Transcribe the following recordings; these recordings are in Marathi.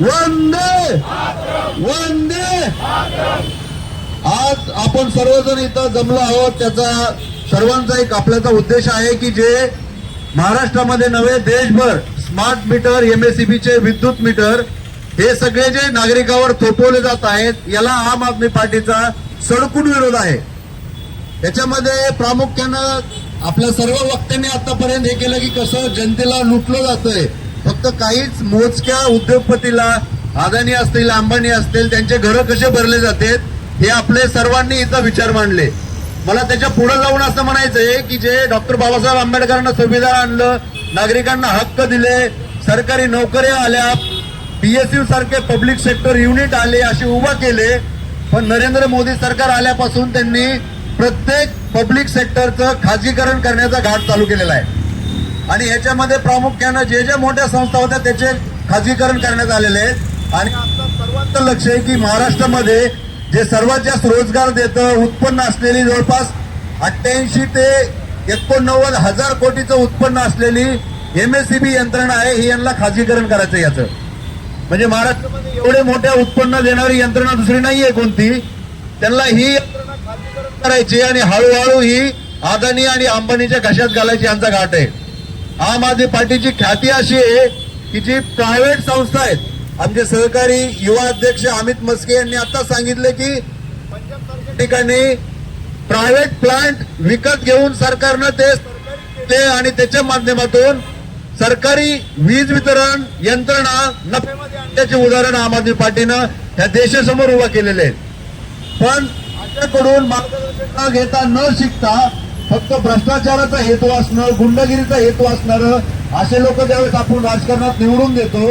वंदे! वंदे! आज आपण सर्वजण इथं जमलो आहोत. त्याचा सर्वांचा एक आपल्याचा उद्देश आहे की जे महाराष्ट्रामध्ये नव्हे देशभर स्मार्ट मीटर एमएससीबीचे विद्युत मीटर हे सगळे जे नागरिकावर थोपवले जात आहेत याला आम आदमी पार्टीचा सडकून विरोध आहे. त्याच्यामध्ये प्रामुख्यानं आपल्या सर्व वक्त्यांनी आतापर्यंत हे केलं की कसं जनतेला लुटलं जातंय. फक्त काहीच मोजक्या उद्योगपतीला अदानी असतील अंबानी असतील त्यांचे घरं कसे भरले जाते हे आपले सर्वांनी इथं विचार मांडले. मला त्याच्या पुढे जाऊन असं म्हणायचंय की जे डॉक्टर बाबासाहेब आंबेडकरांना संविधान आणलं नागरिकांना हक्क दिले सरकारी नोकऱ्या आल्या पीएसयू सारखे पब्लिक सेक्टर युनिट आले असे उभा केले पण नरेंद्र मोदी सरकार आल्यापासून त्यांनी प्रत्येक पब्लिक सेक्टरचं खाजगीकरण करण्याचा घाट चालू केलेला आहे. आणि ह्याच्यामध्ये प्रामुख्यानं जे जे मोठ्या संस्था होत्या त्याचे खाजगीकरण करण्यात आलेले आहेत. आणि आता सर्वांचं लक्ष आहे की महाराष्ट्रामध्ये जे सर्वात जास्त रोजगार देतं उत्पन्न असलेली जवळपास अठ्ठ्याऐंशी ते एकोणनव्वद हजार कोटीचं उत्पन्न असलेली एम एस सी बी यंत्रणा आहे ही यांना खाजगीकरण करायचं याचं. म्हणजे महाराष्ट्रामध्ये एवढे मोठ्या उत्पन्न देणारी यंत्रणा दुसरी नाहीये कोणती. त्यांना ही यंत्रणा खाजगीकरण करायची आणि हळूहळू ही अदानी आणि अंबानीच्या घशात घालायची यांचा घाट आहे. आम आदमी पार्टीची ख्याती अशी आहे की जी प्रायव्हेट संस्था आहेत. आमचे सहकारी युवा अध्यक्ष अमित मस्के यांनी आता सांगितले की ठिकाणी प्रायव्हेट प्लांट विकत घेऊन सरकारनं ते ते आणि त्याच्या माध्यमातून सरकारी वीज वितरण यंत्रणा नफ्यामध्ये आणण्याचे उदाहरण आम आदमी पार्टीनं ह्या देशासमोर उभा केलेले आहेत. पण आपल्याकडून मार्गदर्शन न घेता न शिकता फक्त भ्रष्टाचाराचा हेतू असणं गुंडगिरीचा हेतू असणार असे लोक ज्यावेळेस आपण राजकारणात निवडून देतो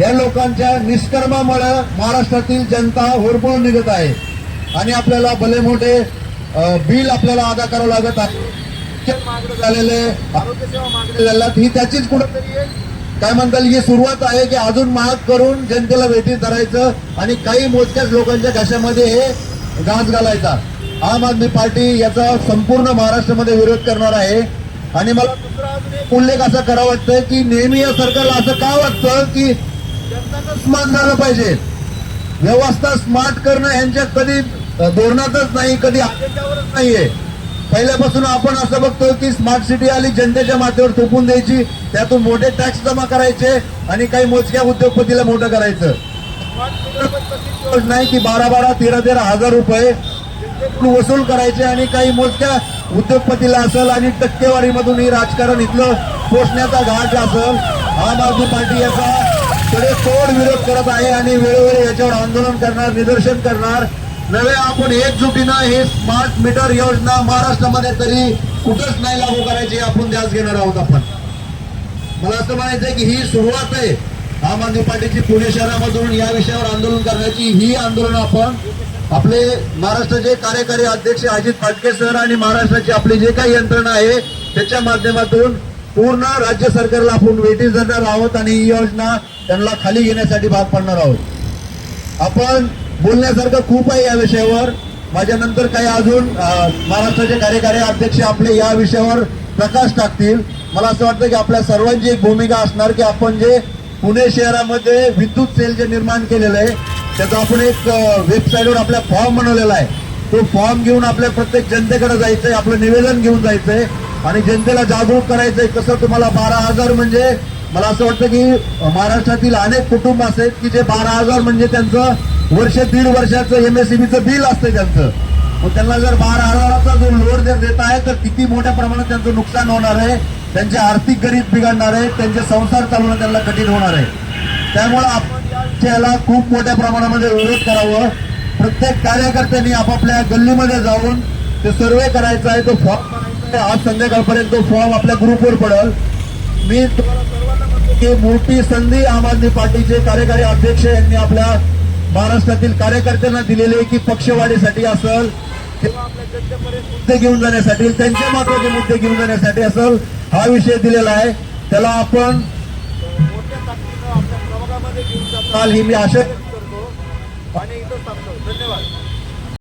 या लोकांच्या निष्कर्मामुळे महाराष्ट्रातील जनता होरपळून निघत आहे. आणि आपल्याला भले मोठे बिल आपल्याला अदा करावं लागत आहे. शिक्षण झालेले आरोग्य सेवा मागणी झाल्यात ही त्याचीच कुठंतरी एक काय म्हणता ही सुरुवात आहे की अजून महाग करून जनतेला वेठीत धरायचं आणि काही मोजक्याच लोकांच्या घशामध्ये हे गाज घालायचा. आम आदमी पार्टी याचा संपूर्ण महाराष्ट्रामध्ये विरोध करणार आहे. आणि मला दुसरा अजून उल्लेख असा करा वाटतोय की नेहमी या सरकारला असं का वाटतं की जनताचं स्मार्ट झालं पाहिजे? व्यवस्था स्मार्ट करणं यांच्या कधी धोरणातच नाही कधी नाहीये. पहिल्यापासून आपण असं बघतो की स्मार्ट सिटी आली जनतेच्या माथ्यावर थोपून द्यायची त्यातून मोठे टॅक्स जमा करायचे आणि काही मोजक्या उद्योगपतीला मोठं करायचं. नाही की बारा बारा तेरा तेरा हजार रुपये वसूल करायचे आणि काही मोजक्या उद्योगपतीला असेल आणि टक्केवारीमधून ही राजकारण इथलं पोचण्याचा घाट असेल आम आदमी पार्टी याचा तोड विरोध करत आहे आणि वेळोवेळी याच्यावर आंदोलन करणार निदर्शन करणार. नव्हे आपण एकजुटीनं हे स्मार्ट मीटर योजना महाराष्ट्रामध्ये तरी कुठंच नाही लागू करायची आपण ध्यास घेणार आहोत आपण. मला असं म्हणायचंय की ही सुरुवात आहे. आम आदमी पार्टीची पुणे शहरामधून या विषयावर आंदोलन करण्याची ही आंदोलन आपण आपले महाराष्ट्राचे कार्यकारी अध्यक्ष अजित फाटके सर आणि महाराष्ट्राची आपली जे काही यंत्रणा आहे त्याच्या माध्यमातून पूर्ण राज्य सरकारला आपण वेटी धरणार आहोत आणि ही योजना त्यांना खाली घेण्यासाठी भाग पाडणार आहोत. आपण बोलण्यासारखं खूप आहे या विषयावर. माझ्या नंतर काही अजून महाराष्ट्राचे कार्यकारी अध्यक्ष आपले या विषयावर प्रकाश टाकतील. मला असं वाटतं की आपल्या सर्वांची एक भूमिका असणार की आपण जे पुणे शहरामध्ये विद्युत सेल जे निर्माण केलेलं आहे त्याचा आपण एक वेबसाईटवर आपल्या फॉर्म बनवलेला आहे. तो फॉर्म घेऊन आपल्या प्रत्येक जनतेकडे जायचंय आपलं निवेदन घेऊन जायचंय आणि जनतेला जागरूक करायचंय. कसं तुम्हाला बारा हजार म्हणजे मला असं वाटतं की महाराष्ट्रातील अनेक कुटुंब असे आहेत की जे बारा हजार म्हणजे त्यांचं वर्ष दीड वर्षाचं एम एस सीबीचं बिल असतं त्यांचं. मग त्यांना जर बारा हजाराचा जो लोड जर देत आहे तर किती मोठ्या प्रमाणात त्यांचं नुकसान होणार आहे त्यांचे आर्थिक गरीब बिघडणार आहे त्यांचे संसार चालवणं त्यांना कठीण होणार आहे. त्यामुळे आपण खूप मोठ्या प्रमाणामध्ये विरोध करावं. प्रत्येक कार्यकर्त्यांनी आपापल्या गल्लीमध्ये जाऊन ते सर्वे करायचा आहे तो फॉर्म करायचा आहे. आज संध्याकाळपर्यंत तो फॉर्म आपल्या ग्रुपवर पडेल. मी की मोठी संधी आम आदमी पार्टीचे कार्यकारी अध्यक्ष यांनी आपल्या महाराष्ट्रातील कार्यकर्त्यांना दिलेले आहे की पक्षवाढीसाठी असेल किंवा आपल्या जनतेपर्यंत मुद्दे घेऊन जाण्यासाठी त्यांच्या महत्त्वाचे मुद्दे घेऊन जाण्यासाठी असेल हा विषय दिलेला आहे. त्याला आपण जाताल ही मी आशा करतो. आणि इथं थांबतो. धन्यवाद.